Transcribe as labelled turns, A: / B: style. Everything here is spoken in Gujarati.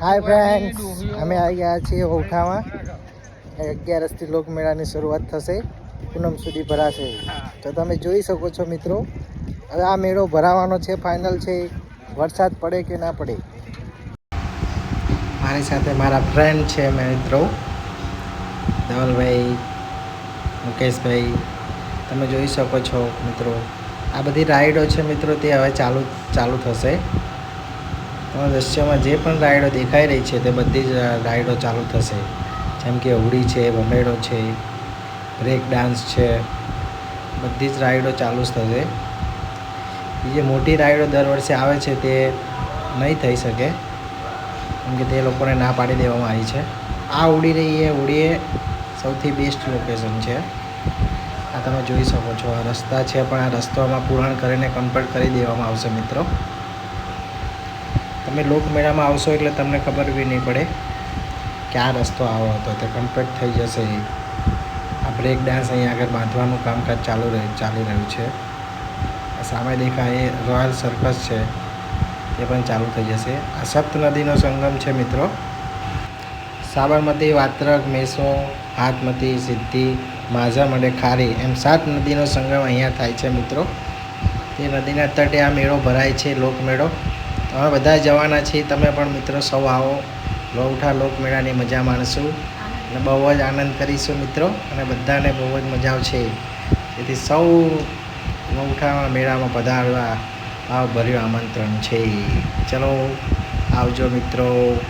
A: હાય ફ્રેન્ડ્સ અમે આવી ગયા છીએ ઓખામાં અગિયારસથી લોકમેળાની શરૂઆત થશે. પૂનમ સુધી ભરાશે. તો તમે જોઈ શકો છો મિત્રો, હવે આ મેળો ભરાવાનો છે ફાઇનલ છે. વરસાદ પડે કે ના પડે? મારી સાથે મારા ફ્રેન્ડ છે મિત્રો. ધવલભાઈ, મુકેશભાઈ. તમે જોઈ શકો છો મિત્રો. આ બધી રાઈડો છે મિત્રો, તે હવે ચાલુ ચાલુ થશે. દ્રશ્યમાં જે પણ રાઈડો દેખાઈ રહી છે તે બધી જ રાઈડો ચાલુ થશે. જેમ કે હોડી છે, ભમેડો છે, બ્રેક ડાન્સ છે, બધી જ રાઈડો ચાલુ જ થશે. જે મોટી રાઈડો દર વર્ષે આવે છે તે નહીં થઈ શકે, કેમ કે તે લોકોને ના પાડી દેવામાં આવી છે. આ ઉડી રહી એ ઉડીએ સૌથી બેસ્ટ લોકેશન છે. આ તમે જોઈ શકો છો. આ રસ્તા છે પણ આ રસ્તામાં પૂરણ કરીને કમ્પ્લીટ કરી દેવામાં આવશે મિત્રો. તમે લોકમેળામાં આવશો એટલે તમને ખબર બી નહીં પડે કે આ રસ્તો આવો હતો. તે કમ્પ્લીટ થઈ જશે. આ બ્રેક ડાન્સ અહીંયા આગળ બાંધવાનું કામકાજ ચાલુ રહે, ચાલી રહ્યું છે. સામે દેખાય એ રોયલ સર્કસ છે. એ પણ ચાલુ થઈ જશે. આ સપ્ત નદીનો સંગમ છે મિત્રો. સાબરમતી, વાત્રક, મેસો, હાથમતી, સિદ્ધિ માઝમ અને ખારી એમ સાત નદીનો સંગમ અહીંયા થાય છે મિત્રો. તે નદીના તટે આ મેળો ભરાય છે, લોકમેળો. અમે બધા જવાના છીએ. તમે પણ મિત્રો સૌ આવો. લોઠા લોકમેળાની મજા માણશું. અને બહુ જ આનંદ કરીશું મિત્રો. અને બધાને બહુ જ મજા આવશે. તેથી સૌ લોઉઠા મેળામાં પધારવા ભાવભર્યું આમંત્રણ છે. ચલો આવજો મિત્રો.